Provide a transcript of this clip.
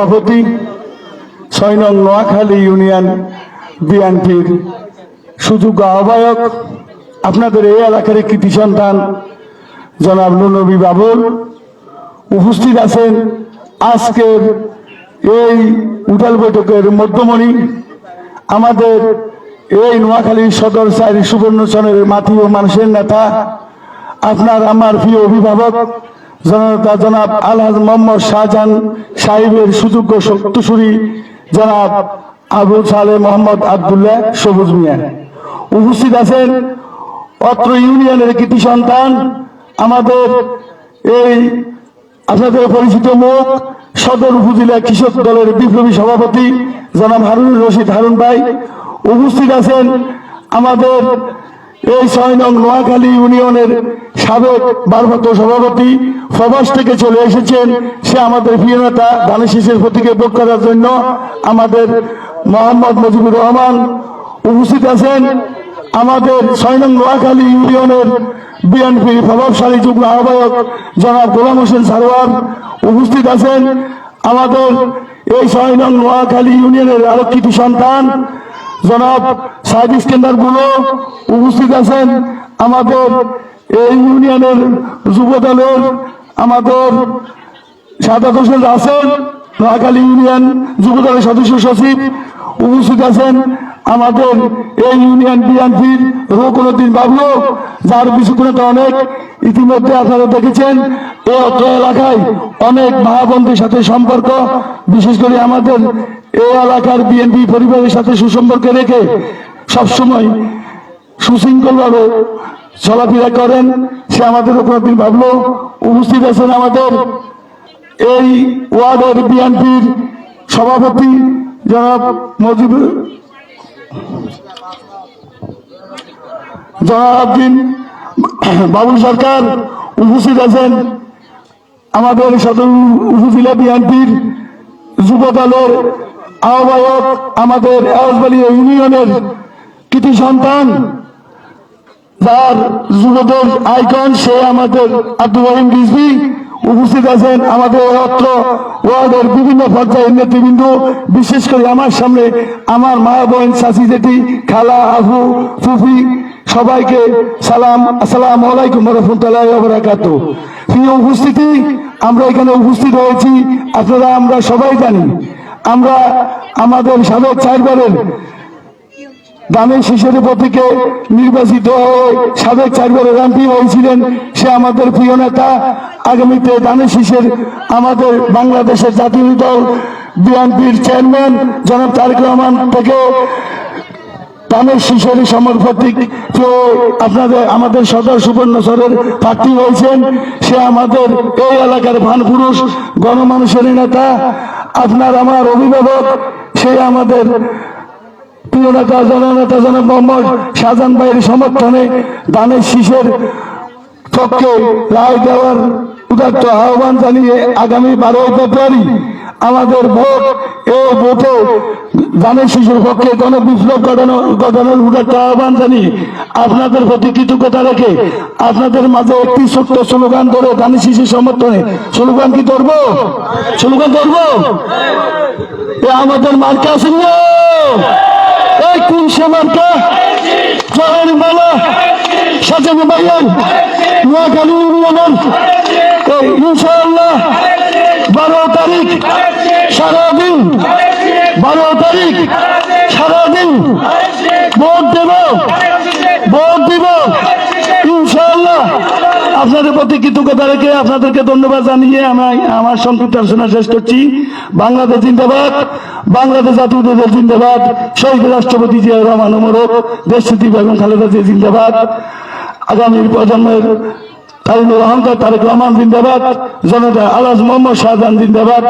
সভাপতি, ছয় নং নোয়াখালী ইউনিয়ন বিএনপির সুযোগ্য আহ্বায়ক, আপনাদের এই এলাকার কৃতি সন্তান, জনাব নুনবী বাবুল উপস্থিত আছেন আজকের এই উঠাল বৈঠকের মধ্যমণি। আমাদের এই নোয়াখালী সদর সাইড সুবর্ণচনের মাটি ও মানুষের নেতা, আপনার আমার প্রিয় অভিভাবক জনতা জনাব আলহাজ মোহাম্মদ শাহজাহান সাহেবের সুযোগ্য শক্তিসুরি জনাব আবু সালে মোহাম্মদ আবদুল্লাহ সবুজ মিয়া। উপস্থিত আছেন অত্র ইউনিয়নের কৃতি সন্তান, আমাদের এই আপনাদের পরিচিত মুখ, সদর উপজেলা কৃষক দলের বিপ্লবী সভাপতি জনাব হারুন রশিদ হারুন ভাই। উপস্থিত আছেন আমাদের এই ছয় নং নোয়াখালী ইউনিয়নের সাবেক ভারপ্রাপ্ত সভাপতি প্রবাস থেকে চলে এসেছেন। সে আমাদের প্রিয় নেতা ধানেশিসের প্রতীকে ভোগ করার জন্য আমাদের মোহাম্মদ মুজিবুর রহমান উপস্থিত আছেন। আমাদের ছয় নং নোয়াখালী ইউনিয়নের বিএনপি প্রভাবশালী যুগ্ম আহ্বায়ক জনাব গোলাম হোসেন সারোয়ার উপস্থিত আছেন। আমাদের এই ছয় নং নোয়াখালী ইউনিয়নের আরও কৃতি সন্তান জনাব সাইদ ইস্কেন্দারগুলো উপস্থিত আছেন। আমাদের এই ইউনিয়নের যুব দলের আমাদের সাদাত হোসেন রাসেল, নোয়াখালী ইউনিয়ন যুব দলের সদস্য সচিব উপস্থিত আছেন। আমাদের এই ইউনিয়ন বিএনপির রকুলুদ্দিন বাবলু, যার বিশুকুলতা অনেক ইতিমধ্যে আপনারা দেখেছেন, এই অত্র এলাকায় অনেক মহাবন্ধের সাথে সম্পর্ক, বিশেষ করে আমাদের এই এলাকার বিএনপি পরিবারের সাথে সুসম্পর্ক রেখে সবসময় সুশৃঙ্খলভাবে চলাফেরা করেন। সে আমাদের রকুলুদ্দিন বাবলু উপস্থিত আছেন আমাদের এই ওয়ার্ডের বিএনপির সভাপতি জনাব মজিব জনাবদ্দিন বাবুল সরকার উপস্থিত আছেন। আমাদের সদর উপজেলা বিএনপির যুব দলের আহ্বায়ক আমাদের ইউনিয়নের কৃতি সন্তান, যার যুবদল আইকন, সে আমাদের আব্দুল রহিম রিজভি উপস্থিত আছেন আমাদের অত্র ওয়ার্ডের বিভিন্ন পর্যায়ের নেতৃবৃন্দ। বিশেষ করে আমার সামনে আমার মা বোন চাচি জেঠি, খালা আফু ফুফি সবাইকে সালাম, আসসালাম আলাইকুম রহমতুল্লাহ বরাকাত প্রিয় উপস্থিতি, আমরা এখানে উপস্থিত হয়েছি, আপনারা, আমরা সবাই জানি আমরা আমাদের সাবেক চারবারের দানের শিশুর প্রতীকে নির্বাচিত হয়ে সাবেক চারবারের এমপি হয়েছিলেন সে আমাদের প্রিয় নেতা। আগামীতে দানের শিশের আমাদের বাংলাদেশের জাতীয় দল বিএনপির চেয়ারম্যান জনাব তারেক রহমান থেকে দানের শিশুর সমর প্রতীক আপনাদের, আমাদের সদর সুবর্ণচরের প্রার্থী হয়েছেন। সে আমাদের এই এলাকার ভান পুরুষ, গণমানুষের নেতা। আপনার আমার অভিভাবক, সে আমাদের প্রিয় নেতা, জননেতা জনাব মোহাম্মদ শাহজাহান ভাইয়ের সমর্থনে দানের শীষের পক্ষে রায় দেওয়ার উদাত্ত আহ্বান জানিয়ে আগামী বারোই ফেব্রুয়ারি আমাদের ভোট, এই ভোটে দানের শিশুর পক্ষে গণ বিপ্লব ঘটানো, ঘটানোর উদাত্ত আহ্বান জানি। আপনাদের প্রতি কৃতজ্ঞতা রেখে আপনাদের মাঝে একটি ছোট্ট স্লোগান ধরে দানের শিশুর সমর্থনে। স্লোগান কি ধরবো? স্লোগান ধরবো? এ আমাদের মার্কা আছে? এই কোন সে মার্কা! জয়ের মালা! সাজানো ভাইয়ের নোয়াখালী ইউনিয়নের সারাদিন বারো তারিখ, সারাদিন ভোট দেব। ভোট দিব। ইনশাআল্লাহ আপনাদের প্রতি কৃতজ্ঞতা রেখে আপনাদেরকে ধন্যবাদ জানিয়ে আমি আমার সংক্ষিপ্ত আলোচনা শেষ করছি। বাংলাদেশ জিন্দাবাদ, বাংলাদেশ জাতীয় দল জিন্দাবাদ, শহীদ রাষ্ট্রপতি জিয়া রহমান মোরক দেশ বেগম খালেদা জিয়া জিন্দাবাদ। আগামী প্রজন্মের তারিনুর অহংকার তারেক রহমান জিন্দাবাদ জনতা আলাজ মোহাম্মদ শাহজাহান জিন্দাবাদ।